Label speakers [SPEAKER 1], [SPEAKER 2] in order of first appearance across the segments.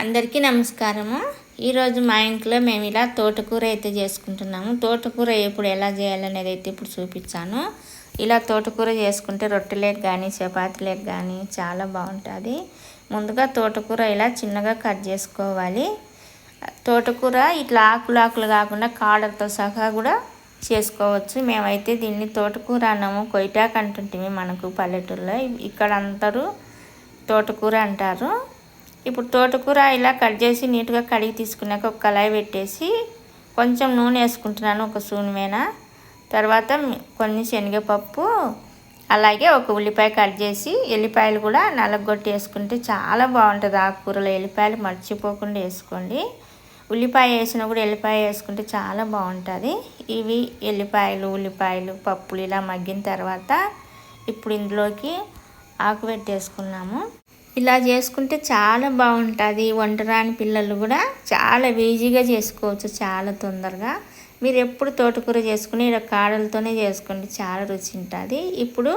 [SPEAKER 1] అందరికీ నమస్కారము. ఈరోజు మా ఇంట్లో మేము ఇలా తోటకూర అయితే చేసుకుంటున్నాము. తోటకూర ఎప్పుడు ఎలా చేయాలనేది అయితే ఇప్పుడు చూపించాను ఇలా తోటకూర చేసుకుంటే రొట్టెలకు కానీ చపాతీలకు కానీ చాలా బాగుంటుంది. ముందుగా తోటకూర ఇలా చిన్నగా కట్ చేసుకోవాలి. తోటకూర ఇట్లా ఆకులు ఆకులు కాకుండా కాడలతో సహా కూడా చేసుకోవచ్చు. మేమైతే దీన్ని తోటకూర అన్నాము కొయిటాక్ అంటుంటే మనకు పల్లెటూరులో. ఇక్కడ అందరూ తోటకూర అంటారు. ఇప్పుడు తోటకూర ఇలా కట్ చేసి నీట్గా కడిగి తీసుకున్నాక ఒక కళాయి పెట్టేసి కొంచెం నూనె వేసుకుంటున్నాను ఒక సూని తర్వాత కొన్ని శనగపప్పు అలాగే ఒక ఉల్లిపాయ కట్ చేసి ఎల్లిపాయలు కూడా నలగొట్టి వేసుకుంటే చాలా బాగుంటుంది ఆకుకూరలో. ఎల్లిపాయలు మర్చిపోకుండా వేసుకోండి. ఉల్లిపాయ వేసినా కూడా ఎల్లిపాయ వేసుకుంటే చాలా బాగుంటుంది. ఇవి ఎల్లిపాయలు ఉల్లిపాయలు పప్పులు ఇలా మగ్గిన తర్వాత ఇప్పుడు ఇందులోకి ఆకు పెట్టేసుకున్నాము. ఇలా చేసుకుంటే చాలా బాగుంటుంది. వంటరాని పిల్లలు కూడా చాలా ఈజీగా చేసుకోవచ్చు చాలా తొందరగా. మీరు ఎప్పుడు తోటకూర చేసుకుని ఇలా కాడలతోనే చేసుకోండి. చాలా రుచి ఉంటుంది. ఇప్పుడు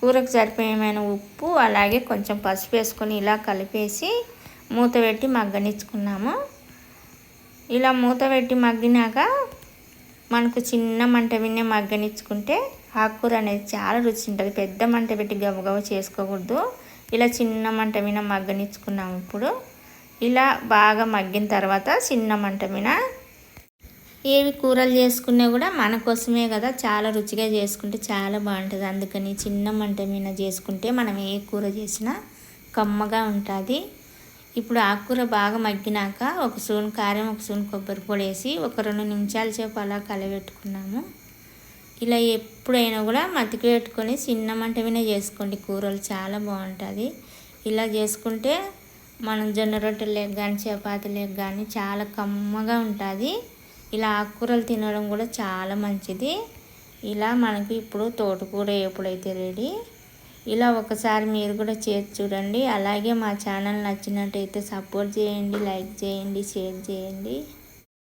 [SPEAKER 1] కూరకు సరిపోయేమైన ఉప్పు అలాగే కొంచెం పసుపు వేసుకొని ఇలా కలిపేసి మూత పెట్టి మగ్గనిచ్చుకున్నాము. ఇలా మూత పెట్టి మగ్గినాక మనకు చిన్న మంట విన్నే మగ్గనిచ్చుకుంటే ఆకుకూర అనేది చాలా రుచి ఉంటుంది. పెద్ద మంట పెట్టి గబగబ చేసుకోకూడదు. ఇలా చిన్న మంట మీద మగ్గనిచ్చుకున్నాము ఇప్పుడు. ఇలా బాగా మగ్గిన తర్వాత చిన్న మంట మీద. ఏవి కూరలు చేసుకున్నా కూడా మన కోసమే కదా చాలా రుచిగా చేసుకుంటే చాలా బాగుంటుంది. అందుకని చిన్న మంట మీద చేసుకుంటే మనం ఏ కూర చేసినా కమ్మగా ఉంటుంది. ఇప్పుడు ఆకుకూర బాగా మగ్గినాక ఒక సూన్ కారం ఒక సూన్ కొబ్బరి పొడి వేసి ఒక రెండు నిమిషాల సేపు అలా కలబెట్టుకున్నాము. ఇలా ఎప్పుడైనా కూడా మతికి పెట్టుకొని చిన్న మంట మీద చేసుకోండి. కూరలు చాలా బాగుంటుంది ఇలా చేసుకుంటే మనం జొన్న రొట్టెలకు కానీ చపాతీలకు కానీ చాలా కమ్మగా ఉంటుంది. ఇలా ఆకుకూరలు తినడం కూడా చాలా మంచిది. ఇలా మనకి ఇప్పుడు తోటకూర ఎప్పుడైతే రెడీ ఇలా ఒకసారి మీరు కూడా చేసి చూడండి. అలాగే మా ఛానల్ నచ్చినట్టయితే సపోర్ట్ చేయండి లైక్ చేయండి షేర్ చేయండి.